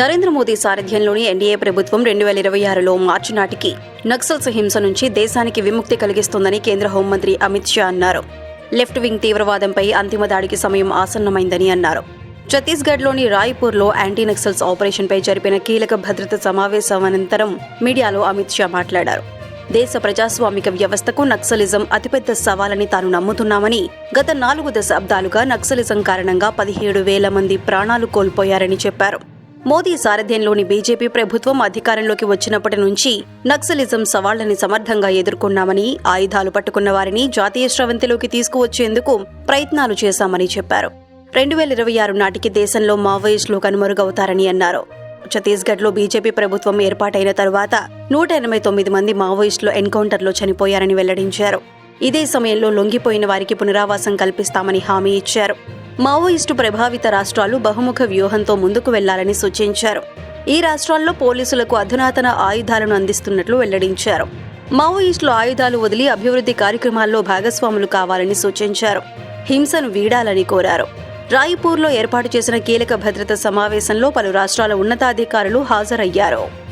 Narendra Modi సారథ్యంలోని NDA ప్రభుత్వం రెండు వేల ఇరవై ఆరులో మార్చి నాటికి నక్సల్స్ హింస నుంచి దేశానికి విముక్తి కలిగిస్తుందని కేంద్ర హోంమంత్రి అమిత్ షా అన్నారు. లెఫ్ట్ వింగ్ తీవ్రవాదంపై అంతిమ దాడికి సమయం ఆసన్నమైందని అన్నారు. ఛత్తీస్గఢ్లోని రాయ్పూర్లో యాంటీ నక్సల్స్ ఆపరేషన్పై జరిపిన కీలక భద్రత సమావేశం అనంతరం మీడియాలో అమిత్ షా మాట్లాడారు. దేశ ప్రజాస్వామిక వ్యవస్థకు నక్సలిజం అతిపెద్ద సవాలని తాను నమ్ముతున్నామని గత నాలుగు దశాబ్దాలుగా నక్సలిజం కారణంగా పదిహేడు వేల మంది ప్రాణాలు కోల్పోయారని చెప్పారు. మోదీ సారథ్యంలోని బీజేపీ ప్రభుత్వం అధికారంలోకి వచ్చినప్పటి నుంచి నక్సలిజం సవాళ్ళని సమర్థంగా ఎదుర్కొన్నామని ఆయుధాలు పట్టుకున్న వారిని జాతీయ స్రవంతిలోకి తీసుకువచ్చేందుకు ప్రయత్నాలు చేశామని చెప్పారు. రెండు వేల ఇరవై ఆరు నాటికి దేశంలో మావోయిస్టులు కనుమరుగవుతారని అన్నారు. ఛత్తీస్గఢ్లో బీజేపీ ప్రభుత్వం ఏర్పాటైన తరువాత నూట ఎనభై తొమ్మిది మంది మావోయిస్టులు ఎన్కౌంటర్లో చనిపోయారని వెల్లడించారు. ఇదే సమయంలో లొంగిపోయిన వారికి పునరావాసం కల్పిస్తామని హామీ ఇచ్చారు. మావోయిస్టు ప్రభావిత రాష్ట్రాలు బహుముఖ వ్యూహంతో ముందుకు వెళ్ళాలని సూచించారు. ఈ రాష్ట్రాల్లో పోలీసులకు అధునాతన ఆయుధాలను అందిస్తున్నట్లు వెల్లడించారు. మావోయిస్టులు ఆయుధాలు వదిలి అభివృద్ధి కార్యక్రమాల్లో భాగస్వాములు కావాలని సూచించారు. హింసను వీడాలని కోరారు. రాయ్పూర్లో ఏర్పాటు చేసిన కీలక భద్రత సమావేశంలో పలు రాష్ట్రాల ఉన్నతాధికారులు హాజరయ్యారు.